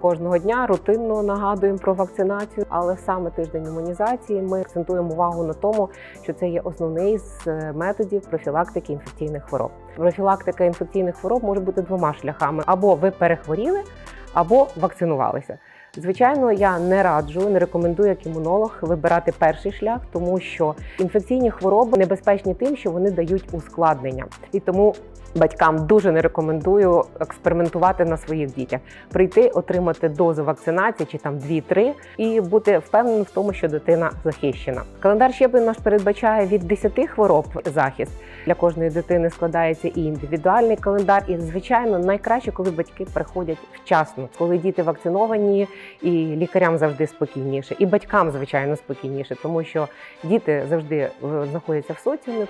кожного дня рутинно нагадуємо про вакцинацію, але саме тиждень імунізації ми акцентуємо увагу на тому, що це є основний з е, методів профілактики інфекційних хвороб. Профілактика інфекційних хвороб може бути двома шляхами: або ви перехворіли, або вакцинувалися. Звичайно, я не раджу, не рекомендую як імунолог вибирати перший шлях, тому що інфекційні хвороби небезпечні тим, що вони дають ускладнення, і тому батькам дуже не рекомендую експериментувати на своїх дітях. Прийти, отримати дозу вакцинації чи там 2-3 і бути впевненим в тому, що дитина захищена. Календар щеплень наш передбачає від 10 хвороб захист. Для кожної дитини складається і індивідуальний календар. І звичайно, найкраще, коли батьки приходять вчасно, коли діти вакциновані, і лікарям завжди спокійніше, і батькам, звичайно, спокійніше, тому що діти завжди е, знаходяться в соціумі.